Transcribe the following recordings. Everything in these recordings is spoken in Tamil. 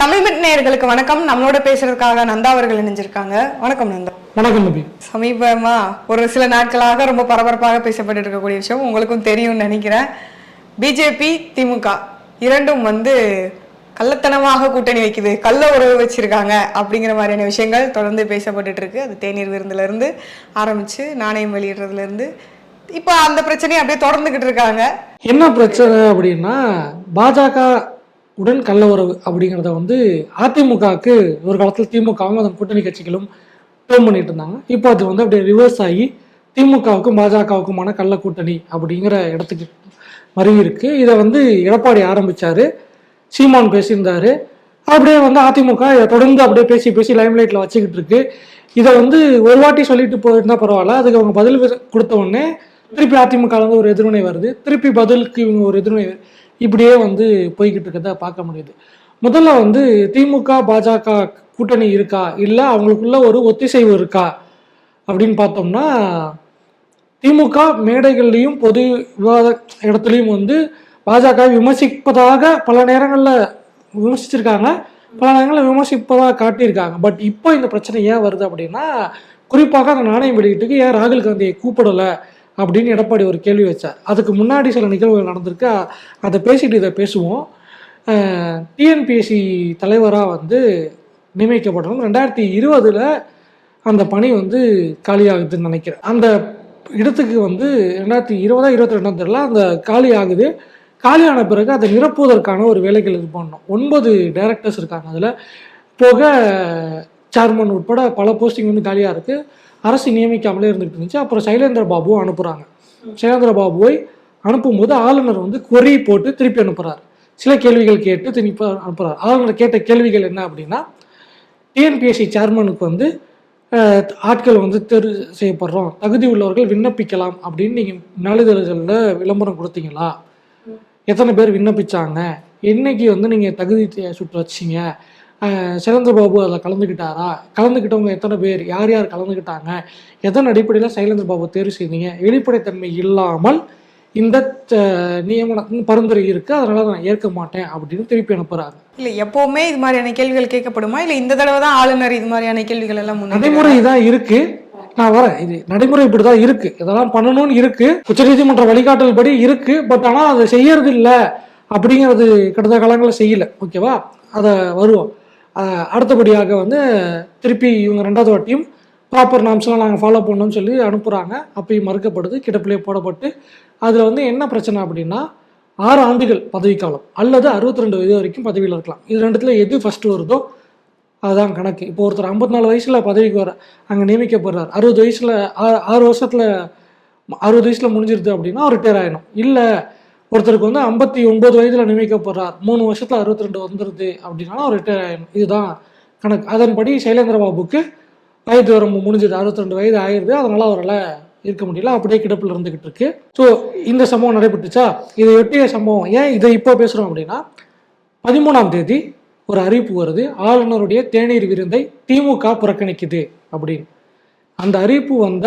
தமிழ் நேயர்களுக்கு வணக்கம். நம்மளோட பேசுறதுக்காக நந்தா அவர்கள் இணைஞ்சிருக்காங்க. வணக்கம் நந்தா. வணக்கம் நபி சமீபமா ஒரு சில நாட்களாக ரொம்ப பரபரப்பாக பேசப்பட்டு இருக்கக்கூடிய விஷயம் உங்களுக்கும் தெரியும்னு நினைக்கிறேன். பிஜேபி திமுக இரண்டும் வந்து கள்ளத்தனமாக கூட்டணி வைக்குது. கள்ள உறவு வச்சிருக்காங்க அப்படிங்கிற மாதிரியான விஷயங்கள் தொடர்ந்து பேசப்பட்டுட்டு இருக்கு. அது தேநீர் விருந்துல இருந்து ஆரம்பிச்சு நாணயம் வெளியிடுறதுல இருந்து இப்போ அந்த பிரச்சனையை அப்படியே தொடர்ந்துகிட்டு இருக்காங்க. என்ன பிரச்சனை அப்படின்னா பாஜக உடன் கள்ள உறவு அப்படிங்கிறத வந்து அதிமுகவுக்கு ஒரு காலத்தில் திமுகவும் அதன் கூட்டணி கட்சிகளும் ப்ளேம் பண்ணிட்டு இருந்தாங்க. இப்போ அது வந்து அப்படியே ரிவர்ஸ் ஆகி திமுகவுக்கும் பாஜகவுக்குமான கள்ள கூட்டணி அப்படிங்கிற இடத்துக்கு மருவி இருக்கு. இதை வந்து எடப்பாடி ஆரம்பிச்சாரு. சீமான் பேசியிருந்தாரு. அப்படியே வந்து அதிமுக இதை தொடர்ந்து அப்படியே பேசி பேசி லைம்லைட்டில் வச்சுக்கிட்டு இருக்கு. இதை வந்து ஒரு வாட்டி சொல்லிட்டு போயிருந்தா பரவாயில்ல. அதுக்கு அவங்க பதில் கொடுத்த உடனே திருப்பி அதிமுக ஒரு எதிர்வினை வருது. திருப்பி பதிலுக்கு இவங்க ஒரு எதிர்வினை இப்படியே வந்து போய்கிட்டு இருக்கிறத பார்க்க முடியுது. முதல்ல வந்து திமுக பாஜக கூட்டணி இருக்கா? இல்லை அவங்களுக்குள்ள ஒரு ஒத்திசைவு இருக்கா? அப்படின்னு பார்த்தோம்னா திமுக மேடைகள்லையும் பொது விவாத இடத்துலையும் வந்து பாஜக விமர்சிப்பதாக பல நேரங்களில் விமர்சிச்சிருக்காங்க. பல நேரங்களில் விமர்சிப்பதாக காட்டியிருக்காங்க. பட் இப்போ இந்த பிரச்சனை ஏன் வருது அப்படின்னா குறிப்பாக அந்த நாணயம் வெளியீட்டுக்கு ஏன் ராகுல் காந்தியை கூப்பிடலை? அப்படின்னு எடப்பாடி ஒரு கேள்வி வச்சார். அதுக்கு முன்னாடி சில நிகழ்வுகள் நடந்திருக்கு அதை பேசிட்டு இதை பேசுவோம். டிஎன்பிஎஸ்சி தலைவராக வந்து நியமிக்கப்பட்டவங்க ரெண்டாயிரத்தி இருபதில் அந்த பணி வந்து காலியாகுதுன்னு நினைக்கிறேன். அந்த இடத்துக்கு வந்து ரெண்டாயிரத்தி இருபதா இருபத்தி ரெண்டாம் தெரியல அந்த காலி ஆகுது. காலியான பிறகு அதை நிரப்புவதற்கான ஒரு வேலைகள் இது பண்ணோம் ஒன்பது டைரக்டர்ஸ் இருக்காங்க அதில். போக சேர்மன் உட்பட பல போஸ்டிங் வந்து காலியாக இருக்குது அரசு நியமிக்காமலே இருந்துகிட்டு இருந்துச்சு அப்புறம் சைலேந்திர பாபு அனுப்புகிறாங்க சைலேந்திர பாபுவை அனுப்பும்போது ஆளுநர் வந்து கொரி போட்டு திருப்பி அனுப்புகிறார் சில கேள்விகள் கேட்டு திருப்பி அனுப்புகிறார் ஆளுநர் கேட்ட கேள்விகள் என்ன அப்படின்னா டிஎன்பிஎஸ்சி சேர்மனுக்கு வந்து அஹ், ஆட்கள் வந்து தேர்வு செய்யப்படுறோம். தகுதி உள்ளவர்கள் விண்ணப்பிக்கலாம் அப்படின்னு நீங்கள் நாளிதழ்களில் விளம்பரம் கொடுத்தீங்களா? எத்தனை பேர் விண்ணப்பிச்சாங்க? என்னைக்கு வந்து நீங்கள் தகுதி சுற்று வச்சீங்க? அஹ், சிறந்த பாபு அதில் கலந்துக்கிட்டாரா கலந்துக்கிட்டவங்க எத்தனை பேர்? யார் யார் கலந்துக்கிட்டாங்க எதன் அடிப்படையில் சைலேந்திர பாபு தேர்வு செய்தீங்க? வெளிப்படைத்தன்மை இல்லாமல் இந்த நியமன பரிந்துரை இருக்கு. அதனால நான் ஏற்க மாட்டேன் அப்படின்னு திருப்பி அனுப்புறாங்க. இல்ல எப்பவுமே இது மாதிரியான கேள்விகள் கேட்கப்படுமா? இல்ல இந்த தடவை தான் ஆளுநர் இது மாதிரியான கேள்விகள் எல்லாம் நடைமுறை இதான் இருக்கு. நான் வரேன். இது நடைமுறை இப்படிதான் இருக்கு. இதெல்லாம் பண்ணணும்னு இருக்கு. உச்சநீதிமன்ற வழிகாட்டல் படி இருக்கு. பட் ஆனா அதை செய்யறது இல்ல அப்படிங்கிறது கடந்த காலங்களில் செய்யல. ஓகேவா? அதை வருவோம். அடுத்தபடியாக வந்து திருப்பி இவங்க ரெண்டாவது வாட்டியும் ப்ராப்பர் நாம்ஸ்லாம் நாங்கள் ஃபாலோ பண்ணோம்னு சொல்லி அனுப்புகிறாங்க அப்பயும் மறுக்கப்படுது கிடப்பிலே போடப்பட்டு. அதில் வந்து என்ன பிரச்சனை அப்படின்னா ஆறு ஆண்டுகள் பதவிக்காலம் அல்லது அறுபத்தி ரெண்டு வயது வரைக்கும் பதவியில் இருக்கலாம். இது ரெண்டுத்தில் எது ஃபஸ்ட்டு வருதோ அதுதான் கணக்கு. இப்போ ஒருத்தர் ஐம்பத்தி நாலு வயசில் பதவிக்கு வர அங்கே நியமிக்கப்படுறார். அறுபது வயசில் ஆறு வருஷத்தில் அறுபது வயசில் முடிஞ்சிருது அப்படின்னா ரிட்டையர் ஆகிடும் இல்லை ஒருத்தருக்கு வந்து ஐம்பத்தி ஒன்பது வயதில் நியமிக்கப்படுறார். மூணு வருஷத்தில் அறுபத்தி ரெண்டு வந்துடுது அப்படின்னா ஒரு ரிட்டையர் ஆகணும் இதுதான் கணக்கு. அதன்படி சைலேந்திர பாபுக்கு வயது வரம்பு முடிஞ்சது. அறுபத்தி ரெண்டு வயது ஆயிடுது அதனால அவரால் இருக்க முடியல. அப்படியே கிடப்பில் இருந்துகிட்டு இருக்கு. ஸோ இந்த சம்பவம் நடைபெற்றுச்சா? இதை ஒட்டிய சம்பவம் ஏன் இதை இப்போ பேசுகிறோம் அப்படின்னா பதிமூணாம் தேதி ஒரு அறிவிப்பு வருது. ஆளுநருடைய தேநீர் விருந்தை திமுக புறக்கணிக்குது அப்படின்னு. அந்த அறிவிப்பு வந்த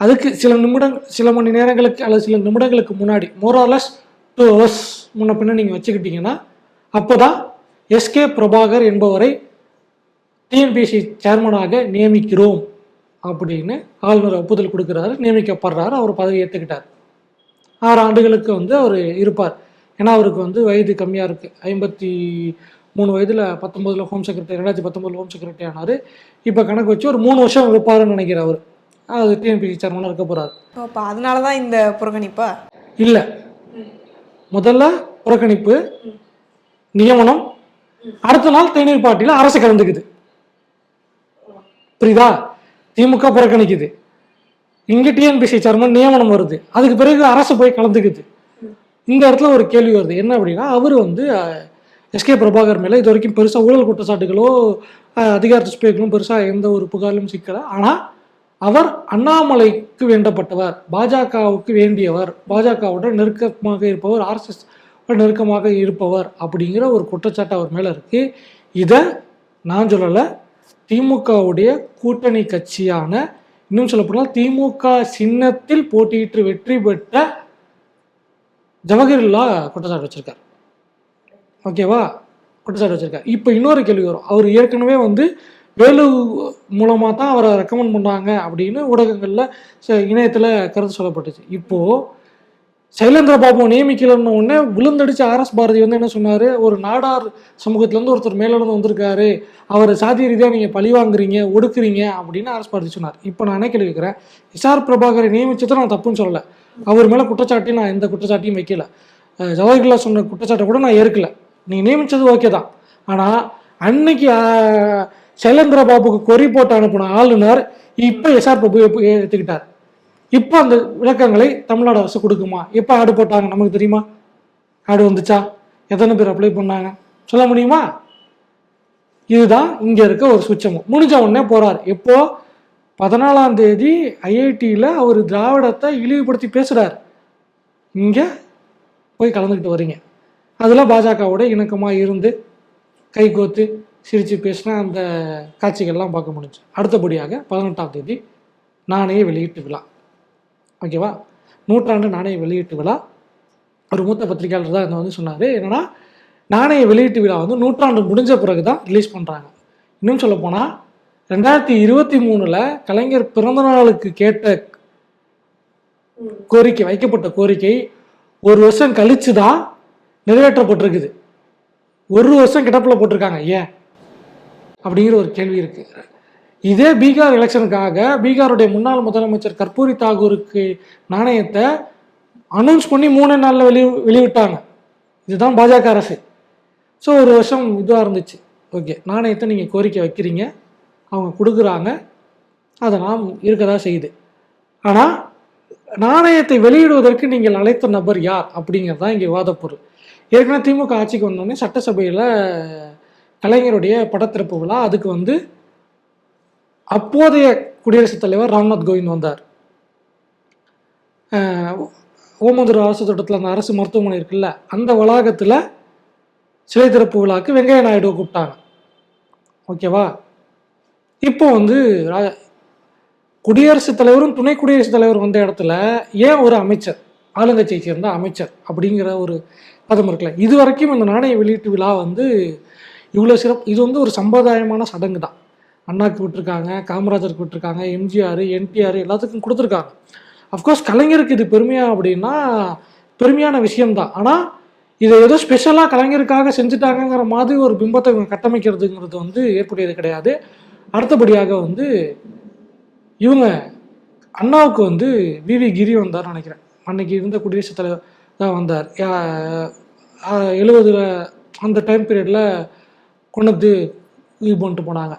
அதுக்கு சில நிமிடம் சில மணி நேரங்களுக்கு அல்லது சில நிமிடங்களுக்கு முன்னாடி மோராலஸ் டூ ஹவர்ஸ் முன்ன பின்ன நீங்கள் வச்சுக்கிட்டீங்கன்னா அப்போ தான் எஸ்கே பிரபாகர் என்பவரை டிஎன்பிஎஸ்சி சேர்மனாக நியமிக்கிறோம் அப்படின்னு ஆளுநர் ஒப்புதல் கொடுக்குறாரு நியமிக்கப்படுறாரு அவர் பதவி ஏற்றுக்கிட்டார் ஆறு ஆண்டுகளுக்கு வந்து அவர் இருப்பார். ஏன்னா அவருக்கு வந்து வயது கம்மியாக இருக்குது ஐம்பத்தி மூணு வயதில் பத்தொம்போதில் ஹோம் செக்ரட்டரி ரெண்டாயிரத்தி பத்தொம்போதில் ஹோம் செக்ரட்டரி ஆனார். இப்போ கணக்கு வச்சு ஒரு மூணு வருஷம் இருப்பாருன்னு நினைக்கிறார் அவர். அது டிஎன்பிசி சேர்மனாக இருக்க போகிறார் அப்ப அதனாலதான் இந்த புறக்கணிப்பா? இல்லை. முதல்ல புறக்கணிப்பு நியமனம் அடுத்த நாள் தேநீர் பாட்டியில் அரசு கலந்துக்குது. புரியுதா? திமுக புறக்கணிக்குது. இங்க டிஎன்பிசி சேர்மன் நியமனம் வருது. அதுக்கு பிறகு அரசு போய் கலந்துக்குது. இந்த இடத்துல ஒரு கேள்வி வருது. என்ன அப்படின்னா அவர் வந்து எஸ்கே பிரபாகர் மேலே இது வரைக்கும் பெருசாக ஊழல் குற்றச்சாட்டுகளோ அஹ், அதிகார துஷ்பிரயோகங்களும் பெருசாக எந்த ஒரு புகாரிலும் சிக்கலை. ஆனால் அவர் அண்ணாமலைக்கு வேண்டப்பட்டவர் பாஜகவுக்கு வேண்டியவர் பாஜகவுடன் நெருக்கமாக இருப்பவர் ஆர்எஸ்எஸ் நெருக்கமாக இருப்பவர் அப்படிங்கிற ஒரு குற்றச்சாட்டு அவர் மேலே இருக்கு. இதை நான் சொல்லலை திமுகவுடைய கூட்டணி கட்சியான இன்னும் சொல்லப்போனால் திமுக சின்னத்தில் போட்டியிட்டு வெற்றி பெற்ற ஜவஹர்லா குற்றச்சாட்டு வச்சிருக்கார். ஓகேவா குற்றச்சாட்டு வச்சிருக்கார். இப்போ இன்னொரு கேள்வி வரும். அவர் ஏற்கனவே வந்து வேலு மூலமாக தான் அவரை ரெக்கமெண்ட் பண்ணாங்க அப்படின்னு ஊடகங்களில் இணையத்தில் கருத்து சொல்லப்பட்டுச்சு. இப்போது சைலேந்திர பாபு நியமிக்கலன்னு உடனே விழுந்தடிச்சு ஆர்எஸ் பாரதி வந்து என்ன சொன்னார்? ஒரு நாடார் சமூகத்திலேருந்து ஒருத்தர் மேலிருந்து வந்திருக்காரு. அவர் சாதிய ரீதியாக நீங்கள் பழி வாங்குறீங்க ஒடுக்குறீங்க அப்படின்னு ஆர்எஸ் பாரதி சொன்னார். இப்போ நான் என்ன கேள்வி கேட்குறேன்? எஸ்ஆர் பிரபாகரை நியமிச்சதை நான் தப்புன்னு சொல்லலை. அவர் மேலே குற்றச்சாட்டி நான் எந்த குற்றச்சாட்டையும் வைக்கல. ஜவஹர்லால் சொன்ன குற்றச்சாட்டை கூட நான் ஏற்கலை. நீங்கள் நியமித்தது ஓகே தான். ஆனால் அன்னைக்கு சைலேந்திர பாபுக்கு கொரி போட்டு அனுப்பின ஆளுநர் இப்போ எஸ்ஆர் பிரபு எப்ப ஏற்றுக்கிட்டார் இப்போ அந்த விளக்கங்களை தமிழ்நாடு அரசு கொடுக்குமா? எப்போ ஆடு போட்டாங்க நமக்கு தெரியுமா? ஆடு வந்துச்சா? எத்தனை பேர் அப்ளை பண்ணாங்க? சொல்ல முடியுமா? இதுதான் இங்கே இருக்க ஒரு சுச்சமும். முடிஞ்ச உடனே போகிறார் எப்போ? பதினாலாம் தேதி ஐஐடியில் அவர் திராவிடத்தை இழிவுபடுத்தி பேசுகிறார் இங்கே போய் கலந்துக்கிட்டு வரீங்க. அதில் பாஜகவோட இணக்கமாக இருந்து கைகோத்து சிரித்து பேசினா அந்த காட்சிகள்லாம் பார்க்க முடிஞ்சு. அடுத்தபடியாக பதினெட்டாம் தேதி நாணய வெளியீட்டு விழா. ஓகேவா? நூற்றாண்டு நாணய வெளியீட்டு விழா. ஒரு மூத்த பத்திரிகையாளர் தான் இதை வந்து சொன்னார். என்னன்னா நாணய வெளியீட்டு விழா வந்து நூற்றாண்டு முடிஞ்ச பிறகு தான் ரிலீஸ் பண்ணுறாங்க இன்னும் சொல்ல போனால் ரெண்டாயிரத்தி இருபத்தி மூணில் கலைஞர் பிறந்த நாளுக்கு கேட்ட கோரிக்கை வைக்கப்பட்ட கோரிக்கை ஒரு வருஷம் கழிச்சு தான் நிறைவேற்றப்பட்டிருக்குது. ஒரு வருஷம் கிடப்பில் போட்டிருக்காங்க. ஏன்? அப்படிங்கிற ஒரு கேள்வி இருக்கு. இதே பீகார் எலெக்ஷனுக்காக பீகாருடைய முன்னாள் முதலமைச்சர் கற்பூரி தாகூருக்கு நாணயத்தை அனௌன்ஸ் பண்ணி மூணு நாளில் வெளி வெளியிட்டாங்க. இதுதான் பாஜக அரசு. ஸோ ஒரு வருஷம் இதுவாக இருந்துச்சு. ஓகே நாணயத்தை நீங்கள் கோரிக்கை வைக்கிறீங்க. அவங்க கொடுக்குறாங்க. அதெல்லாம் இருக்கதா செய்யுது ஆனால் நாணயத்தை வெளியிடுவதற்கு நீங்கள் அழைத்த நபர் யார்? அப்படிங்கிறது தான் இங்கே விவாதப்பொருள் ஏற்கனவே திமுக ஆட்சிக்கு வந்தோடனே சட்டசபையில் கலைஞருடைய படத்திறப்பு விழா. அதுக்கு வந்து அப்போதைய குடியரசுத் தலைவர் ராம்நாத் கோவிந்த் வந்தார். அஹ் ஓமந்தூர் அரசு தோட்டத்தில் அந்த அரசு மருத்துவமனை இருக்குல்ல அந்த வளாகத்தில் சிலை திறப்பு விழாக்கு வெங்கைய நாயுடுவை கூப்பிட்டாங்க. ஓகேவா? இப்போ வந்து குடியரசுத் தலைவரும் துணை குடியரசுத் தலைவர் வந்த இடத்துல ஏன் ஒரு அமைச்சர் ஆளுங்கட்சியை சேர்ந்த அமைச்சர் அப்படிங்கிற ஒரு பதம் இருக்குல்ல. இது வரைக்கும் இந்த நாணய வெளியீட்டு விழா வந்து இவ்வளோ சிறப்பு இது வந்து ஒரு சம்பிரதாயமான சடங்கு தான். அண்ணாக்கு விட்டுருக்காங்க காமராஜருக்கு விட்டுருக்காங்க எம்ஜிஆர் என்டிஆர் எல்லாத்துக்கும் கொடுத்துருக்காங்க. அஃப்கோர்ஸ் கலைஞருக்கு இது பெருமையா அப்படின்னா பெருமையான விஷயம்தான். ஆனால் இதை ஏதோ ஸ்பெஷலாக கலைஞருக்காக செஞ்சுட்டாங்கங்கிற மாதிரி ஒரு பிம்பத்தை இவங்க கட்டமைக்கிறதுங்கிறது வந்து ஏற்புடையது கிடையாது. அடுத்தபடியாக வந்து இவங்க அண்ணாவுக்கு வந்து விவி கிரி வந்தார் நினைக்கிறேன். அன்னைக்கு இருந்த குடியரசுத் தலைவர் தான் வந்தார். எழுபதுல அந்த டைம் பீரியடில் கொண்டு வந்து இது பண்ணிட்டு போனாங்க.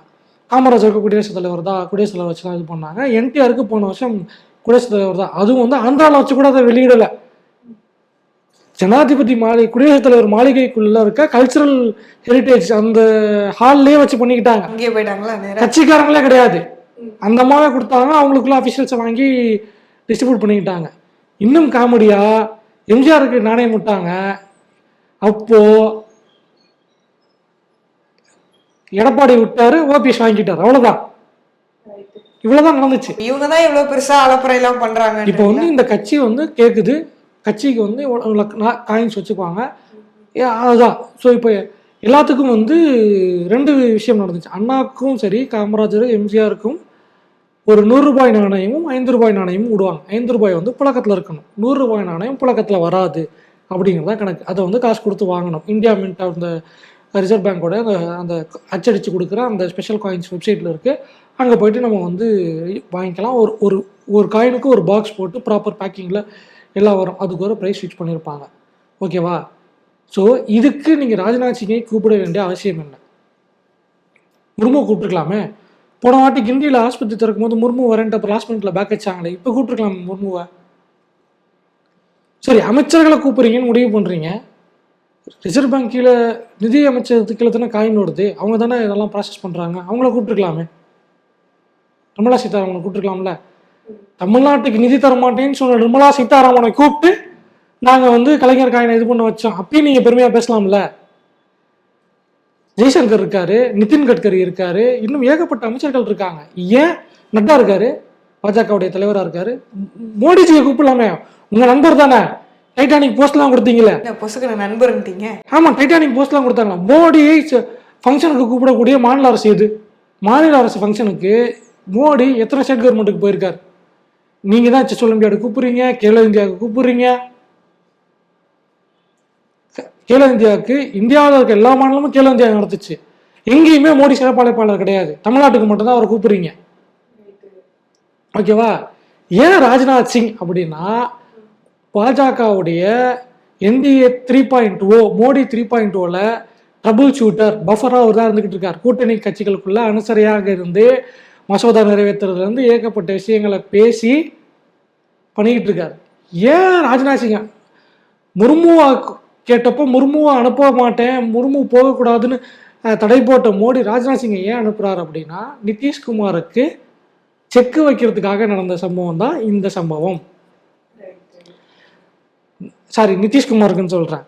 காமராஜருக்கு குடியரசுத் தலைவர் தான் குடியரசுத் தலைவர் வச்சு தான் இது பண்ணாங்க. என்டிஆருக்கு போன வருஷம் குடியரசுத் தலைவர் தான். அதுவும் வந்து ஆந்திராவில் வச்சு கூட அதை வெளியிடலை. ஜனாதிபதி மாளிகை குடியரசுத் தலைவர் மாளிகைக்குள்ள இருக்க கல்ச்சுரல் ஹெரிட்டேஜ் அந்த ஹால்லேயே வச்சு பண்ணிக்கிட்டாங்க. அங்கேயே போயிட்டாங்களா கட்சிக்காரங்களே கிடையாது. அந்த அம்மாவே கொடுத்தாங்க. அவங்களுக்குள்ள அஃபிஷியல்ஸை வாங்கி டிஸ்ட்ரிபியூட் பண்ணிக்கிட்டாங்க. இன்னும் காமெடியா எம்ஜிஆருக்கு நாணயம் விட்டாங்க. அப்போ எடப்பாடி விட்டாரு ஓபிஎஸ் வாங்கிட்டார். அவ்வளவுதான். இவ்வளவுதான் நடந்துச்சு. இவங்க தான் இவ்வளவு பெருசா அலப்பறை எல்லாம் பண்றாங்க இப்போ வந்து இந்த கட்சி வந்து கேட்குது கட்சிக்கு வந்து காயின்ஸ் வச்சுக்குவாங்க. ஏ, அதுதான் ஸோ இப்போ எல்லாத்துக்கும் வந்து ரெண்டு விஷயம் நடந்துச்சு. அண்ணாக்கும் சரி காமராஜர் எம்ஜிஆருக்கும் ஒரு நூறு ரூபாய் நாணயமும் ஐந்து ரூபாய் நாணயமும் விடுவாங்க. ஐந்து ரூபாய் வந்து புழக்கத்தில் இருக்கணும். நூறு ரூபாய் நாணயம் புழக்கத்தில் வராது அப்படிங்கிறதா கணக்கு. அதை வந்து காசு கொடுத்து வாங்கணும். இந்தியா மின்ட் அந்த ரிசர்வ் பேங்கோட அந்த அந்த அச்சடித்து கொடுக்குற அந்த ஸ்பெஷல் காயின்ஸ் வெப்சைட்டில் இருக்குது அங்கே போயிட்டு நம்ம வந்து வாங்கிக்கலாம். ஒரு ஒரு ஒரு காயினுக்கு ஒரு பாக்ஸ் போட்டு ப்ராப்பர் பேக்கிங்கில் எல்லாம் வரும். அதுக்கு ஒரு ப்ரைஸ் ஃபிக்ஸ் பண்ணியிருப்பாங்க ஓகேவா ஸோ இதுக்கு நீங்கள் ராஜ்நாத் சிங்கை கூப்பிட வேண்டிய அவசியம் என்ன? முர்மு கூப்பிட்டுருக்கலாமே. போன வாட்டி கிண்டியில் ஆஸ்பத்திரி திறக்கும் போது முர்மு வரேன்ட்டு அப்புறம் லாஸ்ட் மினிட்ல பேக் வச்சாங்களே. இப்போ கூப்பிட்டுருக்கலாம் முர்முவை. சரி அமைச்சர்களை கூப்பிட்றீங்கன்னு முடிவு பண்ணுறீங்க ரிசர்வ் பேங்க் கீழே நிதி அமைச்சருக்கு கீழே தானே காயின் ஓடுது? அவங்க தானே இதெல்லாம் ப்ராசஸ் பண்ணுறாங்க அவங்கள கூப்பிட்டுருக்கலாமே. நிர்மலா சீதாராமனை கூப்பிட்டுருக்கலாம்ல. தமிழ்நாட்டுக்கு நிதி தர மாட்டேன்னு சொன்ன நிர்மலா சீதாராமனை கூப்பிட்டு நாங்கள் வந்து கலைஞர் காயினை இது பண்ண வச்சோம். அப்பயும் நீங்கள் பெருமையாக பேசலாம்ல. ஜெய்சங்கர் இருக்காரு நிதின் கட்கரி இருக்காரு இன்னும் ஏகப்பட்ட அமைச்சர்கள் இருக்காங்க. ஏன்? நட்டா இருக்காரு பாஜகவுடைய தலைவராக இருக்காரு. மோடிஜியை கூப்பிடலாமே. உங்கள் நண்பர் தானே. டைட்டானிக் போஸ்ட்லாம் கொடுத்தீங்களே பொசுக்கிற நண்பர்ன்ட்டீங்க? ஆமாம் டைட்டானிக் போஸ்ட்லாம் கொடுத்தாங்களா மோடியை ஃபங்க்ஷனுக்கு கூப்பிடக்கூடிய மாநில அரசு எது? மாநில அரசு ஃபங்க்ஷனுக்கு மோடி எத்தனை ஸ்டேட் கவர்மெண்ட்டுக்கு போயிருக்கார்? நீங்கள் தான் செஸ் ஒலிம்பியாடு கூப்பிடுறீங்க கேலோ இந்தியாவுக்கு கூப்பிடுறீங்க. கேலோ இந்தியாவுக்கு இந்தியாவில் இருக்க எல்லா மாநிலமும் கேலோ இந்தியா நடத்துச்சு. எங்கேயுமே மோடி சிறப்பழைப்பாளர் கிடையாது. தமிழ்நாட்டுக்கு மட்டும்தான் அவரை கூப்பிடுறீங்க. ஓகேவா? ஏன் ராஜ்நாத் சிங் அப்படின்னா பாஜகவுடைய NDA three point O Modi three point ஓவில் trouble shooter பஃபராக அவர் தான் இருந்துக்கிட்டு இருக்கார். கூட்டணி கட்சிகளுக்குள்ள அனுசரியாக இருந்து மசோதா நிறைவேற்றுறதுலேருந்து ஏகப்பட்ட விஷயங்களை பேசி பண்ணிக்கிட்டு இருக்கார். ஏன் ராஜ்நாத் சிங்கா? முர்முவா கேட்டப்போ முர்முவா அனுப்ப மாட்டேன் முர்மு போகக்கூடாதுன்னு தடை போட்ட மோடி ராஜ்நாத் சிங்கை ஏன் அனுப்புகிறார் அப்படின்னா நிதிஷ்குமாருக்கு செக்கு வைக்கிறதுக்காக நடந்த சம்பவம் தான் இந்த சம்பவம். சாரி நிதிஷ்குமாருக்குன்னு சொல்றேன்.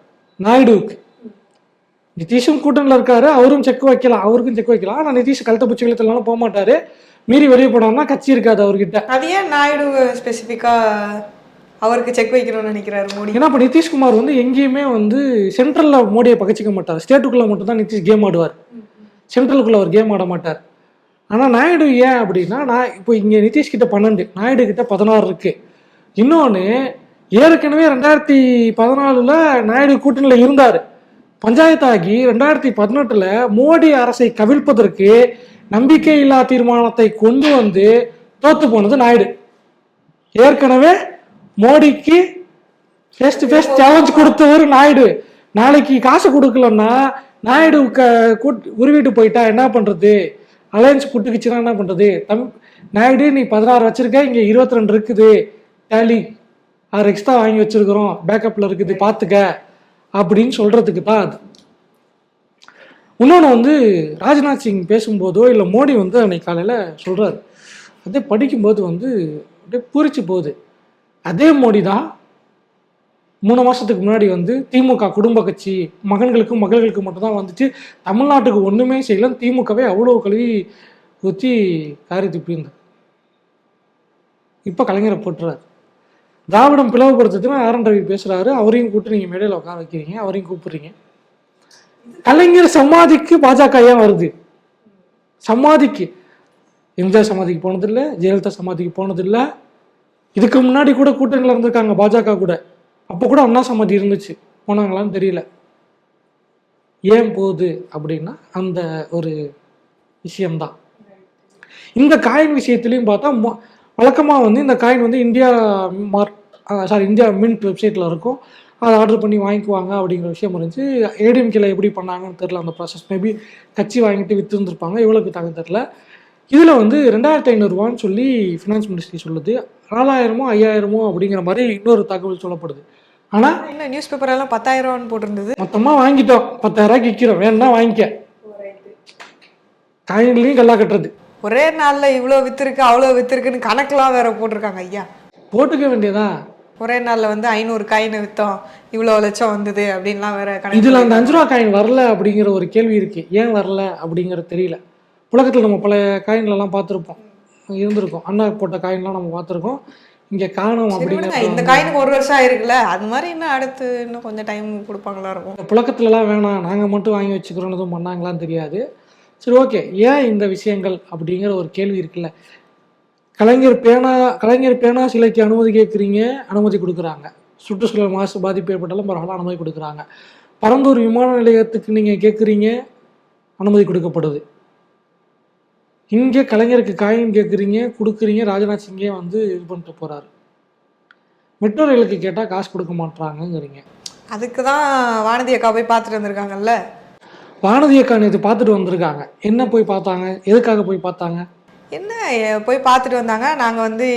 நாயுடுவுக்கு நிதிஷும் கூட்டணியில் இருக்காரு அவரும் செக் வைக்கலாம் அவருக்கும் செக் வைக்கலாம் ஆனால் நிதிஷ் கழுத்த பூச்சி இழுத்தலாம் போக மாட்டாரு. மீறி வெளியே போனோம்னா கட்சி இருக்காது அவர்கிட்ட. அது ஏன் நாயுடு ஸ்பெசிஃபிக்கா அவருக்கு செக் வைக்கணும்னு நினைக்கிறாரு மோடி? ஏன்னா இப்போ நிதிஷ்குமார் வந்து எங்கேயுமே வந்து சென்ட்ரலில் மோடியை பகச்சிக்க மாட்டார். ஸ்டேட்டுக்குள்ளே மட்டும்தான் நிதிஷ் கேம் ஆடுவார். சென்ட்ரலுக்குள்ளே அவர் கேம் ஆட மாட்டார். ஆனால் நாயுடு ஏன் அப்படின்னா நான் இப்போ இங்கே நிதிஷ் கிட்ட பன்னெண்டு நாயுடு கிட்ட பதினாறு இருக்கு. இன்னொன்று ஏற்கனவே ரெண்டாயிரத்தி பதினாலில் நாயுடு கூட்டணியில் இருந்தார். பஞ்சாயத்தாகி ரெண்டாயிரத்தி பதினெட்டில் மோடி அரசை கவிழ்ப்பதற்கு நம்பிக்கையில்லா தீர்மானத்தை கொண்டு வந்து தோத்து போனது நாயுடு. ஏற்கனவே மோடிக்கு ஃபேஸ் டு ஃபேஸ் சேலஞ்ச் கொடுத்தவர் நாயுடு. நாளைக்கு காசு கொடுக்கலன்னா நாயுடு க கூட் உருவிட்டு போயிட்டா என்ன பண்றது? அலையன்ஸ் புட்டுக்குச்சுன்னா என்ன பண்றது? தம் நாயுடு நீ பதினாறு வச்சிருக்க இங்க இருபத்தி ரெண்டு இருக்குது. டேலி. ஆறு எக்ஸ்ட்ரா வாங்கி வச்சிருக்கிறோம். பேக்கப்பில் இருக்குது பார்த்துக்க அப்படின்னு சொல்கிறதுக்கு தான் அது. இன்னொன்று வந்து ராஜ்நாத் சிங் பேசும்போதோ இல்லை மோடி வந்து அன்னைக்கு காலையில் சொல்கிறார் அதே படிக்கும்போது வந்து அப்படியே பூரிச்சு போகுது. அதே மோடி தான் மூணு மாதத்துக்கு முன்னாடி வந்து திமுக குடும்ப கட்சி மகன்களுக்கும் மகள்களுக்கு மட்டும்தான் வந்துச்சு. தமிழ்நாட்டுக்கு ஒன்றுமே செய்யலாம் திமுகவே அவ்வளோ கழுவி ஊற்றி காரி துப்பியிருந்தார் இப்போ கலைஞரை போட்டுறாரு திராவிடம் பிளவுபடுத்துதுன்னு ஆரன் ரவி பேசுகிறாரு அவரையும் கூப்பிட்டு நீங்கள் மேடையில் உட்கார வைக்கிறீங்க. அவரையும் கூப்பிடுறீங்க. கலைஞர் சமாதிக்கு பாஜக ஏன் வருது? சமாதிக்கு. எம்ஜிஆர் சமாதிக்கு போனதில்ல ஜெயலலிதா சமாதிக்கு போனதில்ல. இதுக்கு முன்னாடி கூட கூட்டணியில் இருந்திருக்காங்க பாஜக கூட. அப்போ கூட அண்ணா சமாதி இருந்துச்சு. போனாங்களான்னு தெரியல. ஏன் போகுது அப்படின்னா அந்த ஒரு விஷயம்தான். இந்த காயின் விஷயத்துலையும் பார்த்தா மொ- வழக்கமா வந்து இந்த காயின் வந்து India mark sorry India mint வெப்சைட்டில் இருக்கும். அதை ஆர்டர் பண்ணி வாங்கிக்குவாங்க அப்படிங்கிற விஷயம் இருந்துச்சு. ஏடிஎம்கேல எப்படி பண்ணாங்கன்னு தெரில அந்த ப்ராசஸ் மேபி கட்சி வாங்கிட்டு விற்றுருந்துருப்பாங்க எவ்வளோக்கு தாங்க தெரில இதில் வந்து ரெண்டாயிரத்தி ஐநூறுரூவான்னு சொல்லி ஃபினான்ஸ் மினிஸ்ட்ரி சொல்லுது. நாலாயிரமோ ஐயாயிரமோ அப்படிங்கிற மாதிரி இன்னொரு தகவல் சொல்லப்படுது. ஆனால் என்ன நியூஸ் பேப்பர் எல்லாம் பத்தாயிரம்னு போட்டிருந்தது. மொத்தமாக வாங்கிட்டோம். பத்தாயிரம் விற்கிறோம் வேணும்னா வாங்கிக்க. காயின்லேயும் கல்லா கட்டுறது. ஒரே நாள்ல இவ்வளோ வித்திருக்கு அவ்வளோ வித்திருக்குன்னு கணக்கெல்லாம் வேற போட்டிருக்காங்க ஐயா. போட்டுக்க வேண்டியதான் ஒரே நாள்ல வந்து ஐநூறு காயின் வித்தோம் இவ்வளோ லட்சம் வந்தது அப்படின்லாம் வேற கணக்கு இதுல அந்த அஞ்சு ரூபா காயின் வரல அப்படிங்கிற ஒரு கேள்வி இருக்கு. ஏன் வரல அப்படிங்கிறது தெரியல. புழக்கத்தில் நம்ம பல காயின்லாம் பார்த்துருப்போம். இருந்திருக்கும். அண்ணா போட்ட காயின்லாம் நம்ம பார்த்துருக்கோம். இங்க காணும் அப்படிங்கிற இந்த காயினுக்கு ஒரு வருஷம் ஆயிருக்குல்ல அது மாதிரி இன்னும் அடுத்து இன்னும் கொஞ்சம் டைம் கொடுப்பாங்களா இருக்கும். புழக்கத்துலலாம் வேணாம். நாங்கள் மட்டும் வாங்கி வச்சுக்கிறோம் எதுவும் பண்ணாங்களான்னு தெரியாது. சரி ஓகே ஏன் இந்த விஷயங்கள் அப்படிங்கிற ஒரு கேள்வி இருக்குல்ல. கலைஞர் பேனா கலைஞர் பேனா சிலைக்கு அனுமதி கேட்குறீங்க அனுமதி கொடுக்குறாங்க. சுற்றுச்சூழல் மாசு பாதிப்பு ஏற்பட்டாலும் பரவாயில்ல அனுமதி கொடுக்குறாங்க. பரந்தூர் விமான நிலையத்துக்கு நீங்கள் கேட்குறீங்க அனுமதி கொடுக்கப்படுது. இங்கே கலைஞருக்கு காயின் கேட்குறீங்க கொடுக்குறீங்க ராஜ்நாத் சிங்கே வந்து இது பண்ணிட்டு போகிறாரு மெட்ரோ ரயிலுக்கு கேட்டால் காசு கொடுக்க மாட்றாங்கங்கிறீங்க. அதுக்கு தான் வானதி அக்கா போய் பார்த்துட்டு வந்திருக்காங்கல்ல. வானதி அக்கா நேற்று பார்த்துட்டு வந்திருக்காங்க. என்ன போய் பார்த்தாங்க? எதுக்காக போய் பார்த்தாங்க? என்ன போய் பார்த்துட்டு வந்தாங்க. நாங்கள் வந்து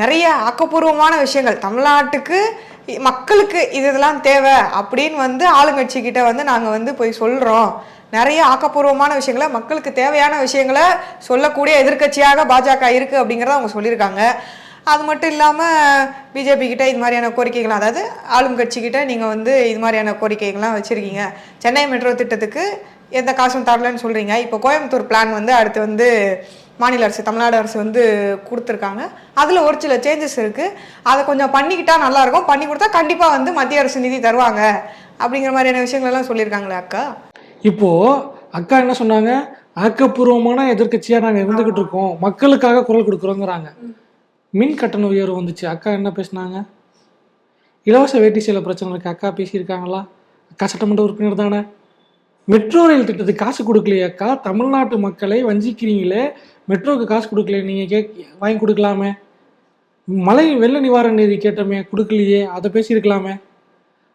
நிறைய ஆக்கப்பூர்வமான விஷயங்கள். தமிழ்நாட்டுக்கு மக்களுக்கு இது இதெல்லாம் தேவை அப்படின்னு வந்து ஆளுங்கட்சிக்கிட்ட வந்து நாங்கள் வந்து போய் சொல்கிறோம் நிறைய ஆக்கப்பூர்வமான விஷயங்களை மக்களுக்கு தேவையான விஷயங்களை சொல்லக்கூடிய எதிர்க்கட்சியாக பாஜக இருக்குது அப்படிங்கிறத அவங்க சொல்லியிருக்காங்க. அது மட்டும் இல்லாமல் பிஜேபி கிட்ட இது மாதிரியான கோரிக்கைகள் அதாவது ஆளும் கட்சிக்கிட்ட நீங்கள் வந்து இது மாதிரியான கோரிக்கைகள்லாம் வச்சுருக்கீங்க. சென்னை மெட்ரோ திட்டத்துக்கு எந்த காசும் தரலன்னு சொல்கிறீங்க இப்போ கோயம்புத்தூர் பிளான் வந்து அடுத்து வந்து மாநில அரசு தமிழ்நாடு அரசு வந்து கொடுத்துருக்காங்க. அதில் ஒரு சில சேஞ்சஸ் இருக்குது அதை கொஞ்சம் பண்ணிக்கிட்டா நல்லாயிருக்கும் பண்ணி கொடுத்தா கண்டிப்பாக வந்து மத்திய அரசு நிதி தருவாங்க. அப்படிங்கிற மாதிரியான விஷயங்களெல்லாம் சொல்லியிருக்காங்களே அக்கா? இப்போது அக்கா என்ன சொன்னாங்க? ஆக்கப்பூர்வமான எதிர்கட்சியாக நாங்கள் இருந்துக்கிட்டு இருக்கோம். மக்களுக்காக குரல் கொடுக்குறோங்கிறாங்க. மின் கட்டண உயர்வு வந்துச்சு. அக்கா என்ன பேசுனாங்க? இலவச வேட்டி சில பிரச்சனை இருக்குது அக்கா பேசியிருக்காங்களா? அக்கா சட்டமன்ற உறுப்பினர் தானே? மெட்ரோ ரயில் திட்டத்துக்கு காசு கொடுக்கலையே அக்கா? தமிழ்நாட்டு மக்களை வஞ்சிக்கிறீங்களே? மெட்ரோவுக்கு காசு கொடுக்கல நீங்கள் கே வாங்கி கொடுக்கலாமே? மழை வெள்ள நிவாரண நிதி கேட்டோமே கொடுக்கலையே அதை பேசியிருக்கலாமே?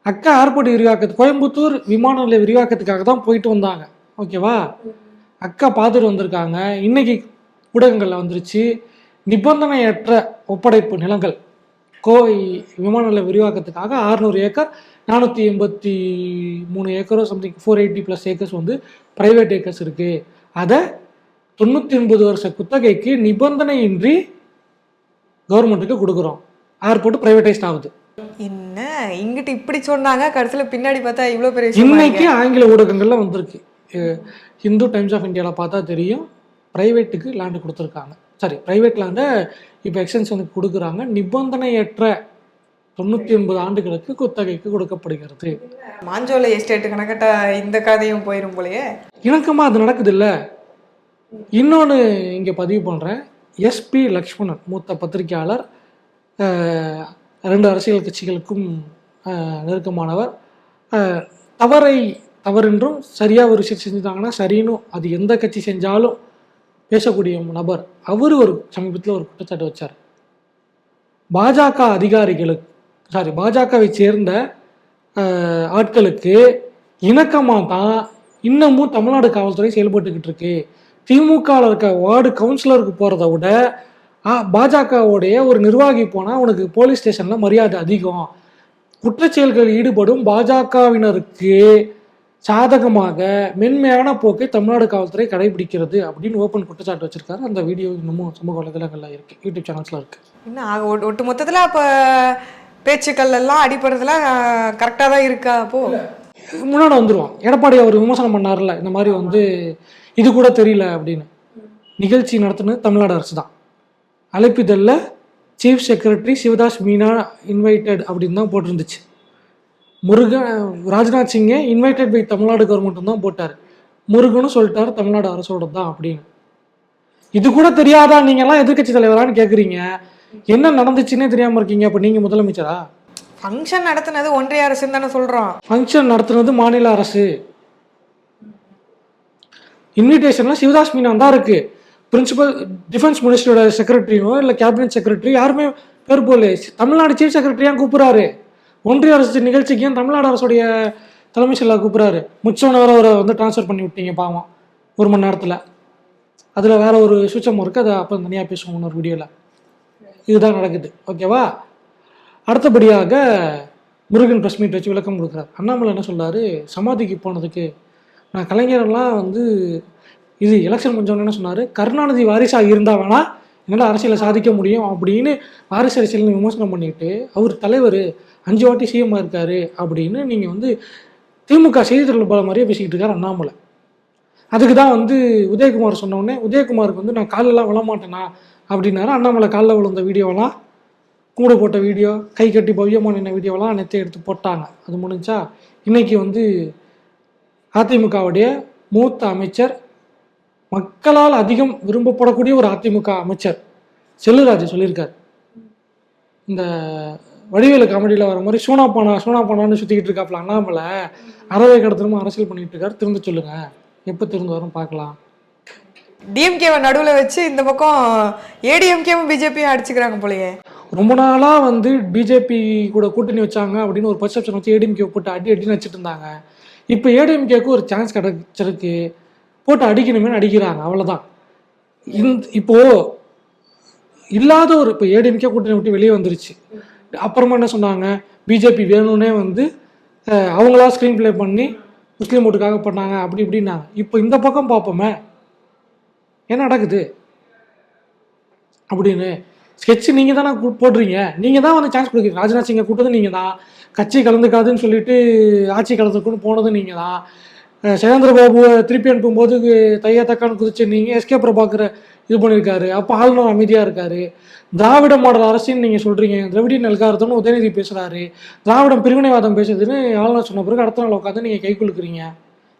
அக்கா ஏர்போர்ட் விரிவாக்கத்து கோயம்புத்தூர் விமான நிலைய விரிவாக்கத்துக்காக தான் போயிட்டு வந்தாங்க. ஓகேவா? அக்கா பார்த்துட்டு வந்திருக்காங்க. இன்னைக்கு ஊடகங்களில் வந்துருச்சு. நிபந்தனையற்ற ஒப்படைப்பு நிலங்கள். கோவை விமான நிலைய விரிவாக்கத்துக்காக 600 ஏக்கர் நானூற்றி எண்பத்தி மூணு ஏக்கரோ something four eighty plus acres வந்து ப்ரைவேட் ஏக்கர்ஸ் இருக்குது அதை தொண்ணூற்றி ஒன்பது வருஷ குத்தகைக்கு நிபந்தனையின்றி கவர்மெண்ட்டுக்கு கொடுக்குறோம். ஏர்போர்ட் ப்ரைவேட்டைஸ்ட் ஆகுது. என்ன? இங்கிட்டு இப்படி சொன்னாங்க கடைசியில் பின்னாடி பார்த்தா இவ்வளோ பெரிய இன்னைக்கு ஆங்கில ஊடகங்கள்ல வந்திருக்கு. ஹிந்து டைம்ஸ் ஆஃப் இந்தியாவில் பார்த்தா தெரியும் ப்ரைவேட்டுக்கு லேண்டு கொடுத்துருக்காங்க. சாரி ப்ரைவேட் லேண்டை இப்போ எக்ஸ்டென்ஷனுக்கு கொடுக்குறாங்க. நிபந்தனையற்ற தொண்ணூற்றி ஒன்பது ஆண்டுகளுக்கு குத்தகைக்கு கொடுக்கப்படுகிறது. மாஞ்சோலை எஸ்டேட்டு கணக்கட்டா இந்த கதையும் போயிரும் போலயே. இணக்கமாக அது நடக்குது இல்லை இன்னொன்று இங்கே பதிவு பண்ணுறேன் எஸ்பி லக்ஷ்மணன் மூத்த பத்திரிகையாளர் ரெண்டு அரசியல் கட்சிகளுக்கும் நெருக்கமானவர். தவறை தவறென்றும் சரியாக ஒரு விஷயம் செஞ்சுட்டாங்கன்னா சரின்னும் அது எந்த கட்சி செஞ்சாலும் பேசக்கூடிய நபர் அவர் ஒரு சமீபத்தில் ஒரு குற்றச்சாட்டு வச்சார். பாஜக அதிகாரிகளுக்கு சாரி பாஜகவை சேர்ந்த ஆட்களுக்கு இணக்கமாக தான் இன்னமும் தமிழ்நாடு காவல்துறை செயல்பட்டுக்கிட்டு இருக்கு. திமுகவில் இருக்க வார்டு கவுன்சிலருக்கு போகிறத விட பாஜகவுடைய ஒரு நிர்வாகி போனால் உனக்கு போலீஸ் ஸ்டேஷனில் மரியாதை அதிகம். குற்றச்செயல்களில் ஈடுபடும் பாஜகவினருக்கு சாதகமாக மென்மையான போக்கை தமிழ்நாடு காவல்துறை கடைபிடிக்கிறது அப்படின்னு ஓப்பன் குற்றச்சாட்டு வச்சிருக்காரு. அந்த வீடியோ இன்னமும் சமூக வலைதளங்களில் இருக்கு. யூடியூப் சேனல்ஸ்ல இருக்கு. என்ன ஒட்டு மொத்தத்தில் அப்போ பேச்சுக்கள் எல்லாம் அடிப்படுறதுலாம் கரெக்டாக தான் இருக்கா அப்போ? முன்னாடி வந்துருவான். எடப்பாடி அவர் விமர்சனம் பண்ணார்ல இந்த மாதிரி வந்து இது கூட தெரியல அப்படின்னு. நிகழ்ச்சி நடத்துனது தமிழ்நாடு அரசு தான். அழைப்பிதழில் chief secretary Sivadas Meena invited அப்படின்னு தான் போட்டிருந்துச்சு. முருகன் ராஜ்நாத் சிங்கே இன்வைட்டட் பை தமிழ்நாடு கவர்மெண்ட் தான் போட்டார். முருகனும் சொல்லிட்டாரு தமிழ்நாடு அரசோட தான் அப்படின்னு. இது கூட தெரியாதா? நீங்கெல்லாம் எதிர்க்கட்சி தலைவரான்னு கேட்குறீங்க என்ன நடந்துச்சுன்னே தெரியாமல் இருக்கீங்க. அப்போ நீங்கள் முதலமைச்சரா? ஃபங்க்ஷன் நடத்துனது ஒன்றிய அரசுன்னு தானே சொல்கிறோம் ஃபங்க்ஷன் நடத்துனது மாநில அரசு. இன்விடேஷன்ல சிவதாஸ் மீனான் தான் இருக்கு. பிரின்சிபல் டிஃபென்ஸ் மினிஸ்டரோட செக்ரட்டரியோ இல்லை கேபினட் செக்ரட்டரி யாருமே பேர் போல தமிழ்நாடு சீஃப் செக்ரட்டரியா கூப்பிடுறாரு. ஒன்றிய அரசு நிகழ்ச்சிக்கு ஏன் தமிழ்நாடு அரசுடைய தலைமை செயலாளர் கூப்பிட்றாரு? முச்சவனை அவரை வந்து ட்ரான்ஸ்ஃபர் பண்ணி விட்டீங்க பாவம் ஒரு மணி நேரத்தில். அதில் வேற ஒரு சுச்சம் இருக்குது அதை அப்போ தனியாக பேசுவோம் இன்னொரு வீடியோவில் இதுதான் நடக்குது. ஓகேவா அடுத்தபடியாக முருகன் ப்ரெஸ் மீட் வச்சு விளக்கம் கொடுக்குறாரு. அண்ணாமலை என்ன சொல்கிறாரு சமாதிக்கு போனதுக்கு நான் கலைஞரெல்லாம் வந்து இது எலெக்ஷன் முடிஞ்சவொடனே என்ன சொன்னார்? கருணாநிதி வாரிசாக இருந்தால் வேணால் என்னால் அரசியலை சாதிக்க முடியும் அப்படின்னு வாரிசு அரசியல் விமர்சனம் பண்ணிட்டு அவர் தலைவர் அஞ்சு வாட்டி சிஎம்மாக இருக்கார் அப்படின்னு நீங்கள் வந்து திமுக செய்தி தொடர்பாளர் மாதிரியே பேசிக்கிட்டு இருக்கார் அண்ணாமலை. அதுக்கு தான் வந்து உதயகுமார் சொன்னோடனே உதயகுமாருக்கு வந்து நான் காலெல்லாம் விழமாட்டேனா அப்படின்னாரு. அண்ணாமலை காலில் விழுந்த வீடியோவெல்லாம் கூட போட்ட வீடியோ கை கட்டி பவ்யமாக வீடியோவெல்லாம் அனைத்தையும் எடுத்து போட்டாங்க. அது முடிஞ்சா இன்னைக்கு வந்து அதிமுகவுடைய மூத்த அமைச்சர் மக்களால் அதிகம் விரும்பப்படக்கூடிய ஒரு அதிமுக அமைச்சர் செல்லுராஜ் சொல்லியிருக்கார். இந்த வடிவேலு காமெடியில் வர மாதிரி சூனா பானா சூனா பானான்னு சுற்றிக்கிட்டு இருக்காப்புல அண்ணாமலை அறவை கடத்தணுமா அரசியல் பண்ணிட்டு இருக்காரு. திரும்ப சொல்லுங்க எப்போ திருந்து வரும் பார்க்கலாம். டிஎம்கேவை நடுவில் வச்சு இந்த பக்கம் ஏடிஎம்கேவும் பிஜேபியும் அடிச்சுக்கிறாங்க போலயே. ரொம்ப நாளாக வந்து பிஜேபி கூட கூட்டணி வச்சாங்க அப்படின்னு ஒரு பர்செப்ஷன் வச்சு ஏடிஎம்கே போட்டு அடி அடின்னு வச்சுட்டு இருந்தாங்க. இப்போ ஏடிஎம்கேக்கு ஒரு சான்ஸ் கிடைச்சிருக்கு. போட்டு அடிக்கணுமேனு அடிக்கிறாங்க. அவ்வளோதான் இந்த இப்போ இல்லாத ஒரு இப்போ ஏடிஎம்கே கூட்டணி விட்டு வெளியே வந்துருச்சு. அப்புறமா என்ன சொன்னாங்க? பிஜேபி வேணும்னே வந்து அவங்களா ஸ்க்ரீன் ப்ளே பண்ணி முஸ்லீம் ஓட்டுக்காக பண்ணாங்க அப்படி இப்படின்னாங்க. இப்போ இந்த பக்கம் பார்ப்போமே. என்ன நடக்குது? அப்படின்னு ஸ்கெட்ச் நீங்கள் தானே போடுறீங்க. நீங்கள் தான் வந்து சான்ஸ் கொடுக்குறீங்க. ராஜ்நாத் சிங்கை கூட்டது நீங்கள் தான். கட்சி கலந்துக்காதுன்னு சொல்லிட்டு ஆட்சி கலந்துக்கணும்னு போனது நீங்கள் தான். அஹ் பாபுவை திருப்பி அனுப்பும்போது தையா தக்கான்னு குதிச்சு நீங்கள் எஸ்கே பிரபாகரை இது பண்ணியிருக்காரு. அப்போ ஆளுநர் அமைதியாக இருக்காரு. திராவிட மாடல் அரசின்னு நீங்கள் சொல்கிறீங்க திராவிட நல்காரத்தம்னு உதயநிதி பேசுகிறாரு திராவிடம் பிரிவினைவாதம் பேசுதுன்னு ஆளுநர் சொன்ன பிறகு அடுத்த நாள் உட்காந்து நீங்கள் கை கொடுக்குறீங்க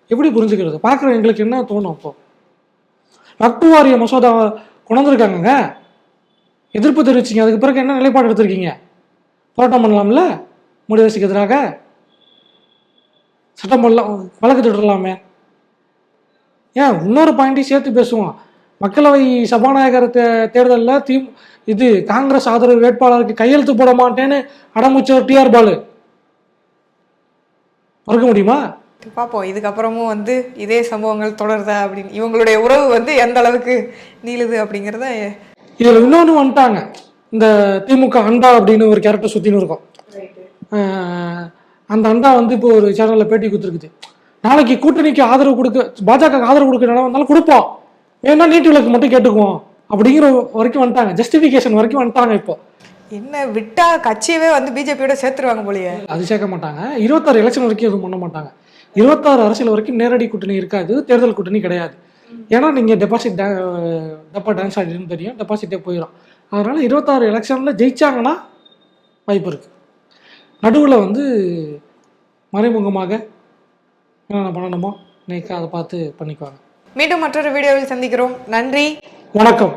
எப்படி புரிஞ்சுக்கிறது? பார்க்குற எங்களுக்கு என்ன தோணும் அப்போ? வக்பு வாரிய மசோதா கொண்டாந்துருக்காங்கங்க. எதிர்ப்பு தெரிவிச்சிங்க. அதுக்கு பிறகு என்ன நிலைப்பாடு எடுத்திருக்கீங்க? போராட்டம் பண்ணலாம்ல? முடிவரசுக்கு எதிராக சட்டம் பண்ணலாம் வழக்கு தொடரலாமே ஏன் இன்னொரு பாயிண்ட்டையும் சேர்த்து பேசுவோம். மக்களவை சபாநாயகர் தே- தேர்தல்ல தி இது காங்கிரஸ் ஆதரவு வேட்பாளருக்கு கையெழுத்து போட மாட்டேன்னு அடமுச்சவர் டிஆர் பாலு. மறுக்க முடியுமா? பார்ப்போம் இதுக்கப்புறமும் வந்து இதே சம்பவங்கள் தொடருதா அப்படின்னு. இவங்களுடைய உறவு வந்து எந்த அளவுக்கு நீளுது அப்படிங்கிறத இதில் இன்னொன்று வந்துட்டாங்க. இந்த திமுக அண்டா அப்படின்னு ஒரு கேரக்டர் சுற்றின்னு இருக்கும். அந்த அண்டா வந்து இப்போ ஒரு சேனலில் பேட்டி கொடுத்துருக்குது. நாளைக்கு கூட்டணிக்கு ஆதரவு கொடுக்க பாஜக ஆதரவு கொடுக்க வந்தாலும் கொடுப்போம். வேணா நீட்டு விளக்கு மட்டும் கேட்டுக்குவோம். அப்படிங்கிற வரைக்கும் வந்துட்டாங்க. ஜஸ்டிஃபிகேஷன் வரைக்கும் வந்துட்டாங்க இப்போ. என்ன விட்டா கட்சியவே வந்து பிஜேபியோட சேர்த்துருவாங்க போலயே. அது சேர்க்க மாட்டாங்க. இருபத்தாறு எலெக்ஷன் வரைக்கும் எதுவும் பண்ண மாட்டாங்க. இருபத்தாறு அரசியல் வரைக்கும் நேரடி கூட்டணி இருக்காது. தேர்தல் கூட்டணி கிடையாது. ஏன்னா நீங்கள் டெபாசிட் டப்பா டான்ஸ் ஆடின்னு தெரியும். டெபாசிட்டே போயிடும் அதனால் இருபத்தாறு எலெக்ஷனில் ஜெயிச்சாங்கன்னா வாய்ப்பு இருக்குது நடுவில் வந்து மறைமுகமாக என்னென்ன பண்ணணுமோ இன்னைக்கு அதை பார்த்து பண்ணிக்குவாங்க. மீண்டும் மற்றொரு வீடியோவில் சந்திக்கிறோம். நன்றி. வணக்கம்.